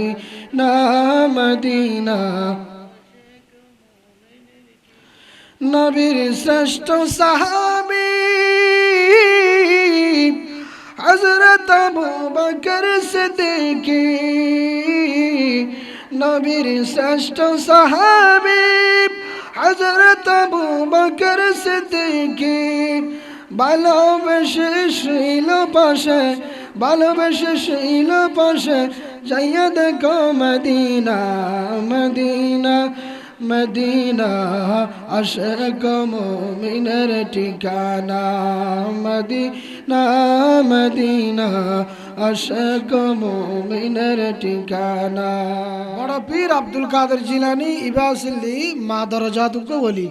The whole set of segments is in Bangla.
Medina Medina. নবীর শ্রেষ্ঠ সাহাবী হজরত আবু বকর সিদ্দিকী। নবীর শ্রেষ্ঠ সাহাবী হজরত আবু বকর সিদ্দিকী। ভালোবেসে শৈল পাশে, ভালোবেসে শৈল পাশে যাইয়া দেখো মদিনা মদিনা মদিনা, আশক মোমিনের ঠিকানা, মদিনা মদিনা, আশক মোমিনের ঠিকানা। বড় পীর আব্দুল কাদের জিলানি ইবাসিল্লি মা দরজাতুকে বলি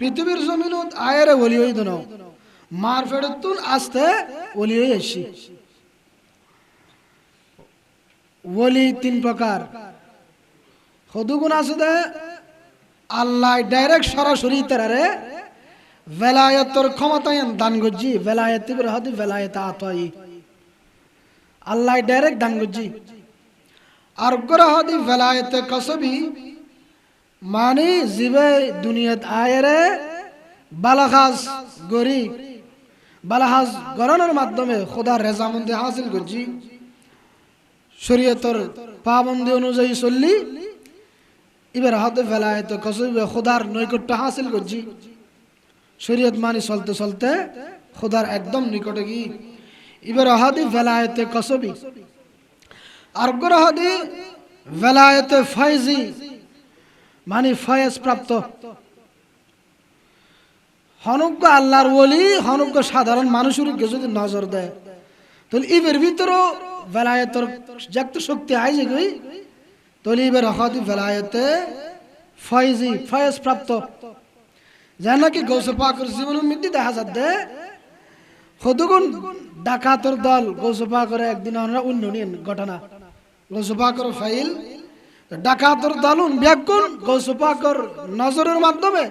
পৃথিবীর জমিনত আয়েরে বলি হই দন মার ফেরতুন আসতে বলি হই আসি। ওলি তিন প্রকার। সদুগুণ আছে দে আল্লাহ ডাইরেক্ট সরাসরি তারারে ভেলায়তর ক্ষমতায় দান গজ্জি ভেলায়ত হদি ভেলায়ত আতই। আল্লাহ ডাইরেক্ট দান গজ্জি আর গরা হদি ভেলায়ত কসবি মানে জিবে দুনিয়াত আয়েরে বালাখাস গরি বালাহাজ গরনের মাধ্যমে খোদার রেজামন্দি হাসিল করছি। শরীয়তর পাবন্দি অনুযায়ী চললি, এবার হাতে ফেলায় তো কসবে খোদার নৈকট্য হাসিল করছি। শরীয়ত মানি চলতে চলতে খোদার একদম নিকটে গি এবার হাদি ফেলায়তে কসবি। আর হাদি ভেলায়তে ফয়জি মানে ফয়েজ প্রাপ্ত। হনজ্ঞ আল্লাহর ওলি হনজ্ঞ সাধারণ মানুষের যদি নজর দেয়, তাহলে ইবের ভিতরেও ভেলায়তর জাগত শক্তি আই যে গই তাহলে ইবের হদি ভেলায়তে ফয়েজি, ফয়েজ প্রাপ্ত। যা নাকি গৌসে পাকের জীবনের মধ্যে দেখা যাচ্ছে, সদুগুণ ডাকাতর দল গৌসে পাকরে একদিন আমরা উন্নয়ন ঘটনা। গৌসে পাকর ফাইল, ডাকাতর দলুন ব্যাগুন গৌসে পাকর নজরের মাধ্যমে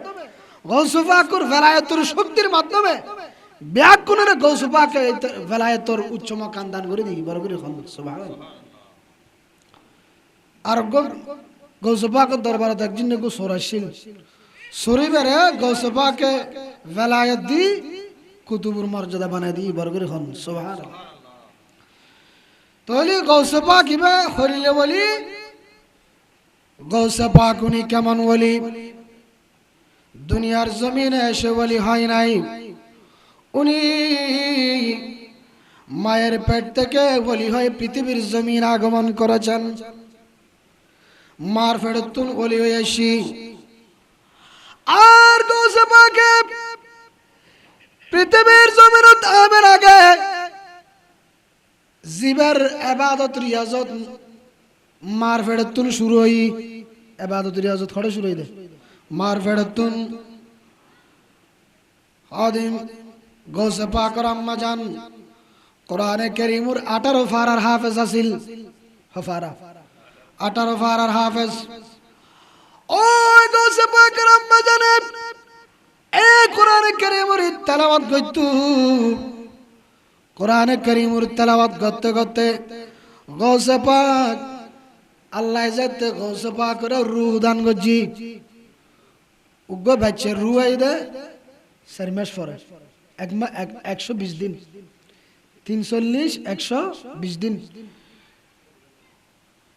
গৌসে পাকর ভেলায়তর শক্তির মাধ্যমে ব্যাগুনের গৌসে পাকে ভেলায়তর উচ্চ মকান দান করে দিই বড় করে সুবহানাল্লাহ। আর গৌসে পাকের দরবারে একদিন গো সরাসিল শরীফেরে গৌসফাকে ভেলায়ত দি, কুতুবুর মর্যাদা বানাই দি বরগরি হন সোভার তাহলে গৌসফা কিবা হরিলে বলি গৌসফা কুনি কেমন বলি? দুনিয়ার জমিনে এসে বলি, হয় নাই। উনি মায়ের পেট থেকে বলি হয় পৃথিবীর জমিন আগমন করেছেন। মার ফেরতুন বলি হয়ে আসি। আর গৌসপাকে পৃথিবীর জমিনত আমের আগে জীবের এবাদত রিয়াজত, মার ফেরতুন শুরু হই। এবাদত রিয়াজত খড়ে শুরু হই দে মার ফেরতুন আদিম গৌসপাকর আম্মা জান কোরআনে করিমুর আঠারো ফারার হাফেজ আসিল। হফারা আঠারো ফারার হাফেজ। ওই গৌসে পাকের আম্মা জানে এ কোরআনে কারীমের তেলাওয়াত করতু। কোরআনে কারীমের তেলাওয়াত করতে করতে গৌসে পাক, আল্লাহ যাতে গৌসে পাকের রূহ দান গজি উগ্র বাচ্চা রূহ আই দে মাস পরে। এক মা একশো বিশ দিন। তিন চল্লিশ একশো বিশ দিন।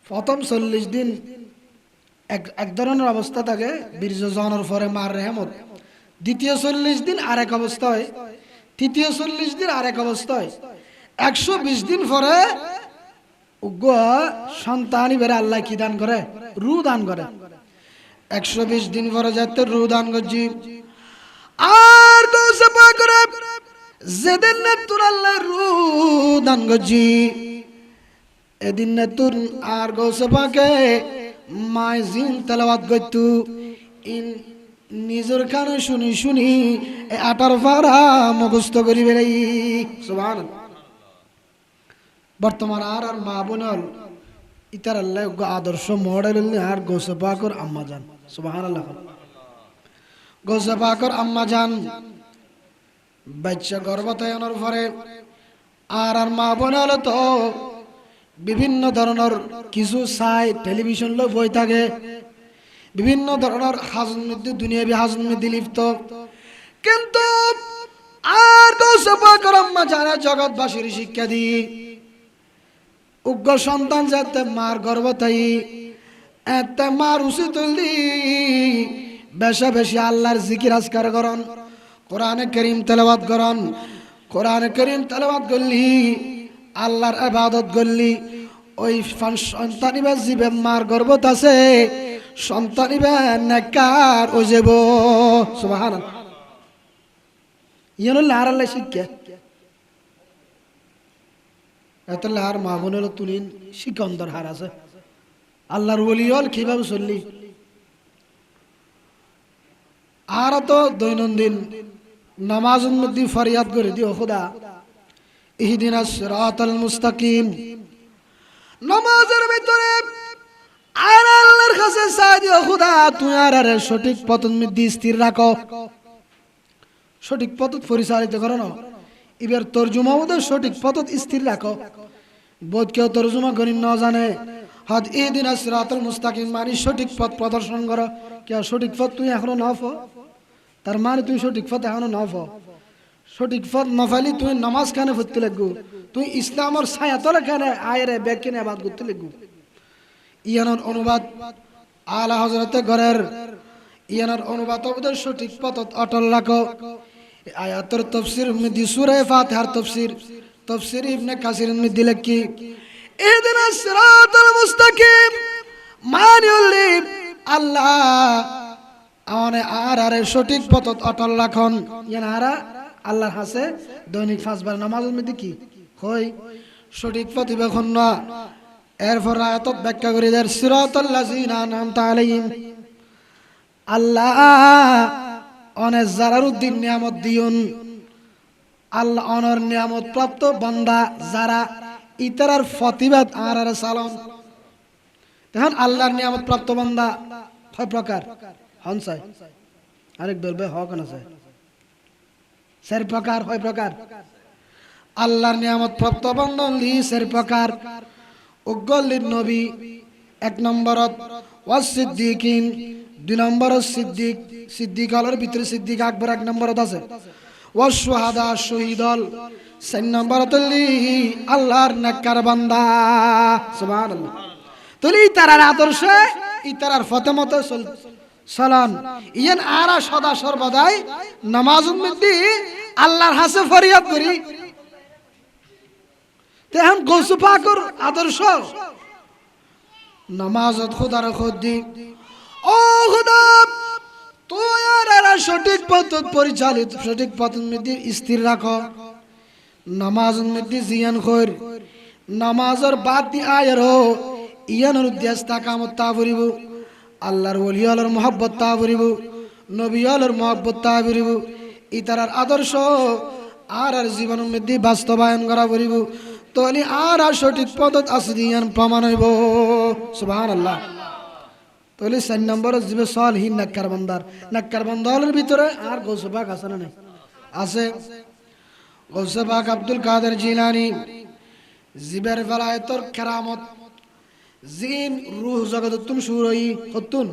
প্রথম চল্লিশ দিন এক এক ধরনের অবস্থা থাকে বীর্য জনের পরে মার রেহমত। দ্বিতীয় চল্লিশ দিন আর এক অবস্থা হয়। তৃতীয় চল্লিশ দিন আর এক অবস্থা হয়। একশো বিশ দিন পরে উগ্র সন্তানি বেড়ে আল্লাহ কি দান করে? রু দান করে। একশো বিশ দিন পরে যাতে রু দান করছি। আর গৌসে করে যেদিন না তোর আল্লাহ রু দান করছি এদিন না তোর আর গৌসে পাকে মায় জিন তেলাওয়াত করতু। ইন নিজের কানে শুনি শুনি আটার ফারা মুখস্থ করি বেড়াই। সুবহান বর্তমান আর আর মা বোনল ইতার আল্লাহ আদর্শ মডেল আর গোসে পাকর আম্মা জান। সুবহান আল্লাহ গোসে পাকর আম্মা জান বাচ্চা গর্ভতায়নের পরে আর আর মা বোনল তো বিভিন্ন ধরনের কিছু চাই টেলিভিশন লোক বই থাকে। বিভিন্ন ধরনের হাজন মধ্যে, দুনিয়াবি হাজন মধ্যে লিপ্ত। কিন্তু আর গৌসপাকরম্মা যারা জগৎবাসীর শিক্ষা দি, উগ্র সন্তান যাতে মার গর্ব তাই এতে মার উচিত বেশা বেশি আল্লাহর জিকির আজকার করন কোরআনে করিম তেলাবাদ করন কোরআনে করিম তেলাবাদ করলি আল্লাহর আবাদত করলি ওই সন্তান ইবা জীবে মার গর্বত আছে, সন্তান ইবা নেকার ও যাব সুবাহান ইয়েন লার আল্লাহ শিক্ষা। এত লার মা বোনের তুলিন শিকন্দর হার আছে। আল্লাহর বলি হল কীভাবে চললি? আর তো দৈনন্দিন নামাজের মধ্যে ফরিয়াদ করে দিও খোদা। ইহদিন সিরাতাল মুস্তাকিম। নামাজের ভিতরে আর আল্লাহর কাছে চাই দিও খোদা তুই আর আর সঠিক পথ মধ্যে স্থির রাখো। সঠিক পথ পরিচালিত করো না। এবার তর্জমা ওদের সঠিক পথ স্থির রাখো। বোধ কেউ তর্জমা করি ন জানে। হদ এই দিন সিরাতুল মুস্তাকিম মানে সঠিক পথ প্রদর্শন করো। কেউ সঠিক পথ তুই এখনও নফ তার মানে তুই সঠিক পথ এখনও নফ সঠিক পথ নফালি তুই নামাজ খানে পড়তে লাগবো? তুই ইসলামর ছায়াতলে খানে আয়রে ব্যাগ কিনে আবাদ করতে লাগবো? ইয়ানোর অনুবাদ আলা হজরতে ঘরের। ইয়ানোর অনুবাদ ওদের সঠিক পথ অটল রাখো। আয়াতের তফসির মধ্যে সুরে ফাতিহার তফসির। তফসির ইবনে কাসির মধ্যে লেখি, ইহদিনা সিরাতাল মুস্তাকিম মানিউল্লি আল্লাহ আমানে আর আরে সঠিক পথ অটল রাখন। ইয়ান আরা, আল্লাহর হাসে দৈনিক পাঁচবার নামাজের কি? হই, সঠিক বেখন না এরপর আয়াত ব্যাখ্যা করে দেয় সিরাতাল্লাযিনা আনআমতা আলাইহিম। আল্লাহ অনেক জারার উদ্দিন নিয়ামত দিউন। আল্লাহ অনর নিয়ামত প্রাপ্ত বান্দা, যারা ইতারার ফতিবাদ আর আর সালাম। এখন আল্লাহর নিয়ামত প্রাপ্ত বান্দা। ছয় প্রকার? হন চাই। আরেক বলবে হক না চাই। চার প্রকার হয় প্রকার? আল্লাহর নিয়ামত প্রাপ্ত বান্দা লি চার প্রকার। উগ্গলির নবী, এক নম্বরত ওয়াস সিদ্দিকিন দুই নম্বরত সিদ্দিক সিদ্দিক হলের ভিতরে সিদ্দিক আকবর এক নম্বরত আছে। ওয়াস সুহাদা শহীদল চার নম্বরত লি আল্লাহর নেককার বান্দা, সুবহানাল্লাহ। তুলি তারার আদর্শে, ইতারার ফতেমতে চল সালাম। ইয়ান আরা সদা সর্বদাই নামাজ উম্মিদি আল্লাহর হাসে ফরিয়াদ করি। তেহন গৌসু পাকর আদর্শ। নামাজত খুদার খুদ্দি। ও খুদা, তুই আর সঠিক পথ পরিচালিত, সঠিক পথ মধ্যে স্থির রাখো। নামাজ মধ্যে জিয়ান খৈর। নামাজর বাদ দি আয়ের ইয়ানোর উদ্দেশ্য তা কামত তা ফুরিব আল্লাহর ওলিয়ালর মহব্বত তা ফুরিব নবিয়ালর মহব্বত তা ফুরিব ইতারার আদর্শ আর আর জীবনের মধ্যে বাস্তবায়ন করা ফুরিব তাহলে আর আর সঠিক পদত আসদিয়ান প্রমাণ হইব। সুবহান আল্লাহ তাহলে চার নম্বর জীবে সলহীন নাক্কার বন্দার। নাক্কার বন্দালের ভিতরে আর গৌসবাক আছে না আছে। গৌসবাক আব্দুল কাদের জিলানি, জীবের বেলায়তর কেরামত জিন, রুহ জগততুন সুরই হতুন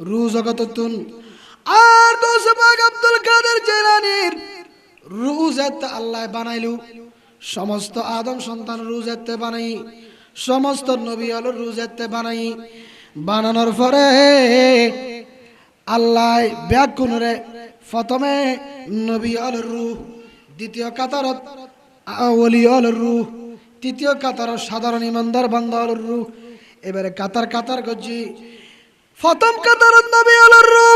রুহ জগততুন আর গৌসবাক আব্দুল কাদের জিলানির রুহ যেতে আল্লাহ বানাইলু। সমস্ত আদম সন্তান রুজেতে বানাই, সমস্ত নবী আলো রুজেতে বানাই। বানানোর পরে আল্লাহ ব্যাকুণরে প্রথমে নবী আল রু দ্বিতীয় কাতারত ওলি আল রু তৃতীয় কাতারত সাধারণ ইমানদার বান্দা আল রু এবারে কাতার কাতার করছি। প্রথম কাতারত নবী আল রু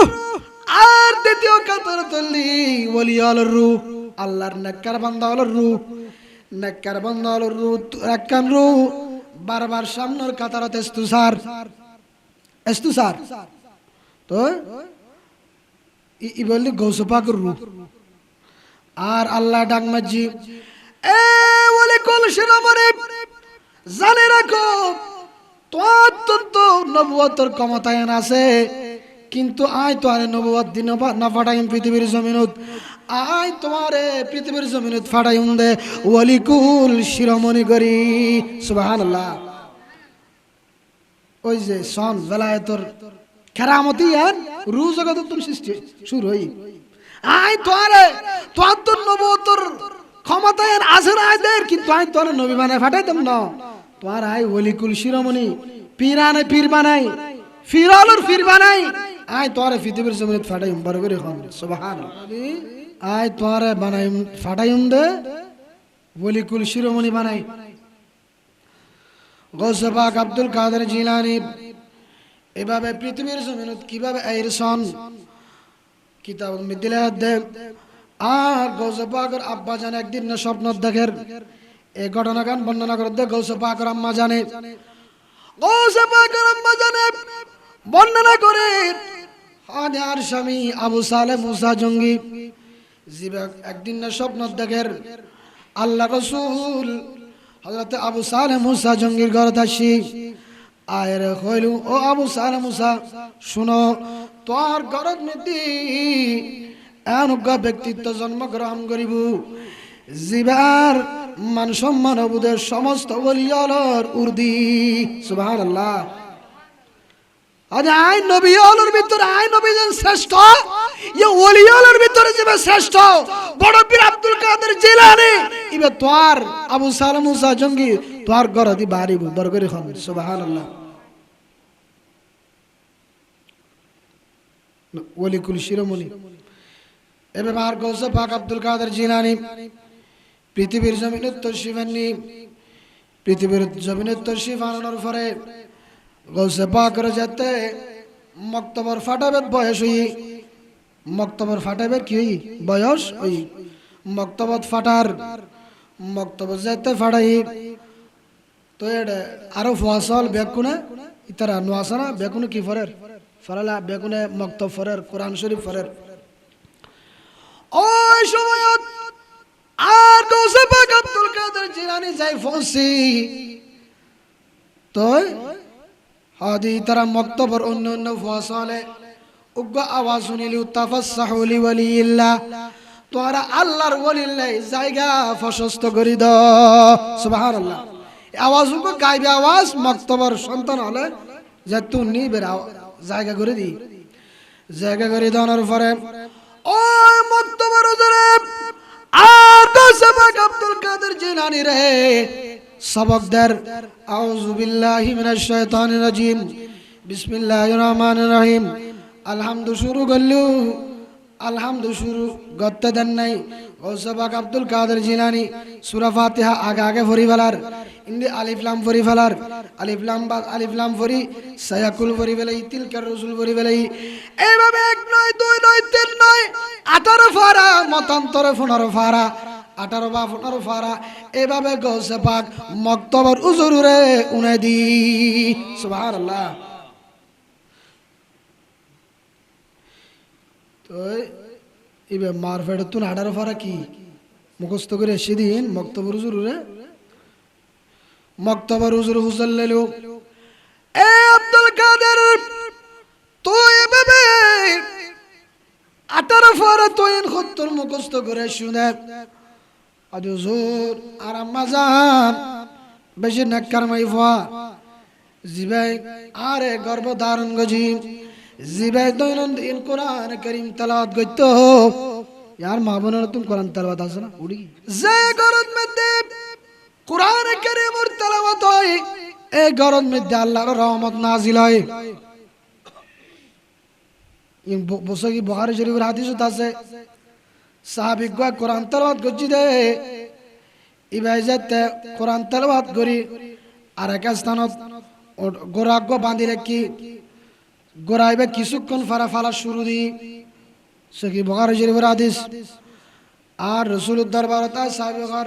আর দ্বিতীয় কাতারত ওলি আল রু আল্লাহর নেককার বান্দা আল রু নেককার বান্দা আল রু একখান রু বারবার সামনের কাতারত এস্তুসার এস্তুসার তো? ই বললি গৌসপাকের রূপ আর আল্লাহ ডাক মাঝি এ বলে কলসের আমারে জানে রাখো তো অত্যন্ত নবুয়তর ক্ষমতায়ন আছে। কিন্তু আয় তো আরে নবুয়ত দিন না পাঠাইম পৃথিবীর জমিনত। আই তোমারে পৃথিবীর জমিনে ফাটাই দে। ওয়ালিকুল শিরোমণি করি। সুবহানাল্লাহ। ওই যে সন বেলায়েতর কেরামতি আর রু জগত তুমি সৃষ্টি, শুরু হই। আই তোরে তোর তোর নবতর ক্ষমতায় আছে না আইদের কিন্তু আই তোর নবী বানায় ফাটাইতাম না। তোমার আই ওলিকুল শিরোমণি, পীরানে পীর বানাই, ফিরালুর ফির বানাই। আই তোরে পৃথিবীর জমিনে ফাটাই বার করে হন। সুবহান আই তোরে বানাই ফাটাই দে। ওলিকুল শিরোমণি বানাই। আব্দুল কাদের জিলানি, এভাবে পৃথিবীর কীভাবে আইরসন কিতাব আর আব্বা জানে একদিন না স্বপ্ন দেখের। এই ঘটনা গান বর্ণনা দে গৌসবাকর আম্মা জানে গৌসবাকর আম্মা জানে বর্ণনা করে আর স্বামী আবু সালে মুসা জঙ্গি জিবাক একদিন না স্বপ্ন দেখের আল্লাহ রসুল হজরত আবু সালে মুসা জঙ্গির ঘর আসি আয়ের হইলু, ও আবু সালে মুসা, শুনো তোর ঘরত নীতি এনুজ্ঞা ব্যক্তিত্ব জন্মগ্রহণ করিব জিবার, মান সম্মান অবুদের সমস্ত বলিয়ালর উর্দি। সুবাহ আল্লাহ আই নবী আলোর ভিতরে আই নবী যেন শ্রেষ্ঠ ইয়ে ওলি আলোর ভিতরে যাবে শ্রেষ্ঠ, বড় পীর আব্দুল কাদের জিলানি ইবে তোর আবু সালাম মুসা জঙ্গি তোর ঘর দি বাড়িব বরগরি খন। সুবহানাল্লাহ। ওলি কুল শিরোমণি। এবে মার গৌসে আব্দুল কাদের জিলানি পৃথিবীর জমিনে তশরিফ আননি পৃথিবীর জমিনে তশরিফ আনানোর পরে গৌসে পাকরে যেতে মক্তবর ফাটাবের বয়স হই। মক্তবর ফাটাবের কি বয়স ওই মক্তবত ফাটার, মক্তবত যেতে ফাটাই। তো এটা আরও ফসল বেকুনে, ইতারা নোয়াসানা বেকুনে কি ফরের? ফরালা বেকুনে মক্তব ফরের, কোরআন শরীফ ফরের। ওই সময়ত আর গৌসে আব্দুল কাদের জিলানি যাই ফসি। তো হাদি তারা মক্তবর অন্য অন্য ফসলে। উগ্র আওয়াজ শুনিলি তাফাসাহুলি ওয়ালিল্লাহ তোরা আল্লাহর ওয়ালিল্লাহ জায়গা প্রশস্ত করি দ সুবহানাল্লাহ। আওয়াজ উগ্র গাইবে আওয়াজ, মক্তবর সন্তান হলে যে তুই নিবে জায়গা করে দি। জায়গা করে দেওয়ার পরে ও মক্তবর জরে আর গোসবাক আব্দুল কাদের জিলানি রে। সবক দের আউযু বিল্লাহি মিনাশ শাইতানির রাজিম। বিসমিল্লাহির রহমানির রহিম। আলহামদু শুরু করলু। আলহামদু শুরু গত্তে দেন আগে আগে ফরি ফেলার। ইন্দি আলিফ লাম ফরি ফেলার, আলিফ লাম বা আলিফ লাম ফরি সায়াকুল ফরি ফেলাই, তিলকার রসুল ফরি ফেলাই। এইভাবে এক নয়, দুই নয়, তিন নয়, আঠারো ফারা, মতান্তরে পনেরো ফারা, আঠারো বা পনেরো ফারা, এভাবে গৌসে পাক মক্তবর উজুরে উনে দি। সুবাহ আল্লাহ তো এবে মার ফেড়ে তুন আঠারো ফারা কি? মুখস্থ করে সেদিন মক্তবর উজুরে মক্তবর উজুর হুসল লেলো। এ আব্দুল কাদের, তুই এভাবে আঠারো ফারা তুই সত্তর মুখস্থ করে শুনে, আজ হুজুর আর বেশি নাক্কার জিবাই আরে গর্ভ ধারণ গজি, জিবাই দৈনন্দিন কোরআন করিম তালাওয়াত গইত ইয়ার মা বোনের তুমি কোরআন তালাওয়াত আছে না, উড়ি। যে গরত কোরআন করিমর তালাওয়াত হয়, এই গরত মধ্যে আল্লাহর রহমত নাজিল হয়। বহারি শরীফের আছে সাহাবিক কোরআন তেলাওয়াত করছি দে। ইবাই যাতে কোরআন তেলাওয়াত করি আর এক স্থানত গোরাগ্য বান্ধি রাখি গোড়াইবে কিছুক্ষণ ফারা ফালা শুরু দি। সে কি বহারি শরীফের হাদিস, আর রসুল দরবার তা সাহাবিগর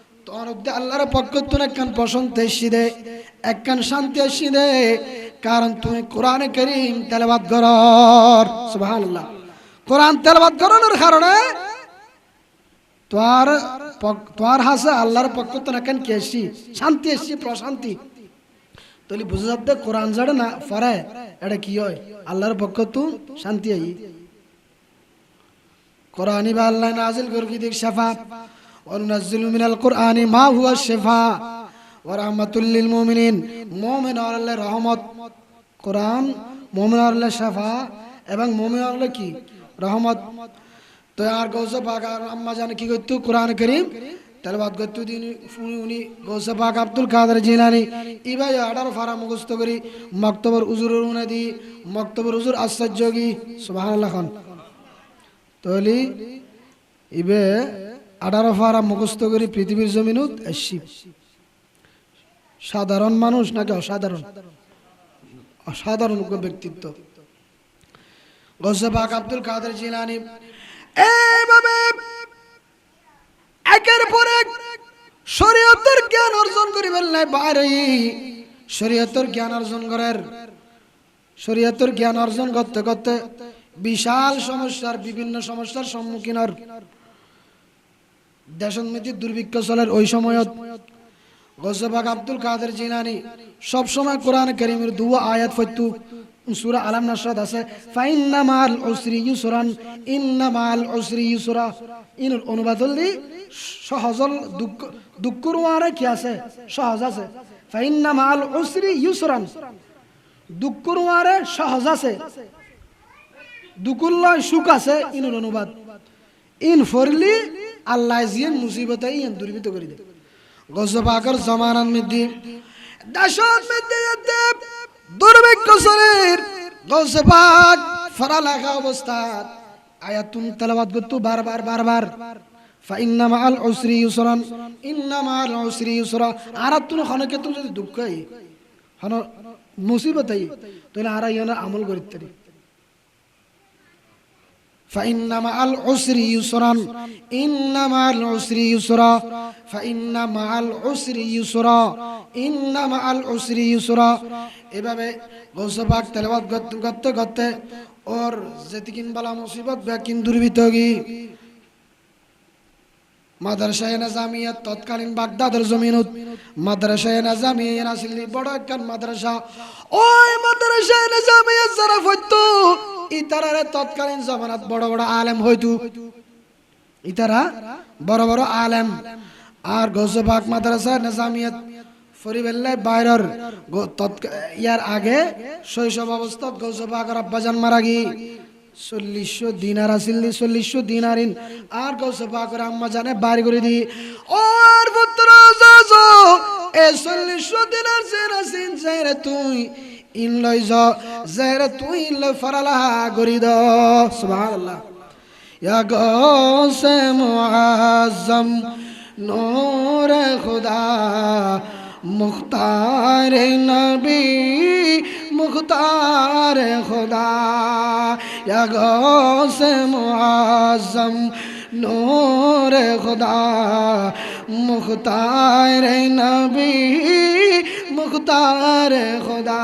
আল্লাহর পক্ষ এসি দে, একখান শান্তি এসি দে, কারণ তুমি কোরআনে করিম তেলাবাদ করর সুবহানাল্লাহ। কোরআন তেলাবাদ করানোর কারণে পক- তোর হাসে আল্লাহর পক্ষ তুন একখান কি এসি, শান্তি এসি, প্রশান্তি। তাহলে বুঝে যাতে কোরআন যাড়ে না ফরে এটা কি হয়? আল্লাহর পক্ষ তুন শান্তি আই। কোরআনই বা আল্লাহ নাজিল করবি দিক শাফা وننزل من القرآن ما هو الشفاء ورحمة للمؤمنين مؤمن আল্লাহ রহমত কোরআন মুমিন আল্লাহ শাফা এবং মুমিন আল্লাহ কি রহমত তো আর গৌসে পাক আর আম্মা জানে কি করতো কোরআন করিম তেলবাদ করতো দিন উনি উনি গৌসে পাক আব্দুল কাদের জিলানি ইবাই আডার ফারা মুখস্থ করি মক্তবর উজুর উনে দি মক্তবর উজুর আশ্চর্যগী সুবহানাল্লাহ খান তাহলে ইবে আঠারো ফারা মুখস্থ করি পৃথিবীর এসছি সাধারণ মানুষ নাকি অসাধারণ? অসাধারণ ব্যক্তিত্ব। আব্দুল কাদের জিলানি। এইভাবে একের পর এক শরীয়তের জ্ঞান অর্জন করিবেন নাই বাইরে। শরীয়তের জ্ঞান অর্জন করার শরীয়তের জ্ঞান অর্জন করতে করতে বিশাল সমস্যার, বিভিন্ন সমস্যার সম্মুখীন দেশনমিতির দুর্ভিক্ষ চলের ওই সময়ত গজবাগ আব্দুল কাদের জিলানি সব সময় কোরআন করিমের দুয়া আয়াত ফত্যু সূরা আলাম নাসরাত আছে ফাইন্না মাল উসরি ইউসরান ইন্না মাল উসরি ইউসরা। ইন অনুবাদ হলি সহজল দুঃখ দুঃখর ওয়ারে কি আছে? সহজ আছে। ফাইন্না মাল উসরি ইউসরান দুঃখর ওয়ারে সহজ আছে। দুকুল্লা সুখ আছে ইনুর অনুবাদ। ইন ফরলি আল্লাহ জিয়েন মুসিবত ইন দুর্বৃত করে দে গজবাকর জমানান মিদ্দি দাসত মিদ্দি যেতে দুর্ভিক্ষ শরীর গজবাক ফরা লেখা অবস্থা। আয়াতুন তেলাবাদ করতু বারবার বারবার। ফাইন্না মাল উসরি ইউসরান, ইন্না মাল উসরি ইউসরা। আর তুন খনকে তুমি যদি দুঃখ হন মুসিবত তাহলে আর ইয়না আমল করিতে পারি فإن مع العسر يسرا إن مع العسر يسرا فإن مع العسر يسرا إن مع العسر يسرا এভাবে গৌসবাক তেলাওয়াত করতে করতে করতে ওর যেতিকিন বালা মুসিবত ব্যাকিন দুর্বিতগি মাদ্রাসায় নাজামিয়া তৎকালীন বাগদাদের জমিনত মাদ্রাসায় নাজামিয়া নাছিল বড় একখান মাদ্রাসা ওই মাদ্রাসায় নাজামিয়া যারা হইতো ইতারারে তৎকালীন জমানাত বড় বড় আলেম হইতো। ইতারা বড় বড় আলেম। আর গৌসবাগ মাদ্রাসা নাজামিয়াত ফরিবেল্লাই বাইরের ইয়ার আগে শৈশব অবস্থাত গৌসবাগর আব্বাজান মারা গি। চল্লিশশো দিনার আছিল নি, চল্লিশশো দিনারিন আর গৌসবাগর আম্মা জানে বাড়ি করে দি। ওর পুত্র এ চল্লিশশো দিনার জের আছিন জেরে তুই। ইন লইজ জের তুই ইন ফরালা গরি দ। সুবহানাল্লাহ। ইয়া গসে মুআজ্জম, নূর খুদা, মুখতার নবী, মুখতার খুদা। ইয়া গসে মুআজ্জম নূর খুদা মুখতার নবী মুখতার খুদা।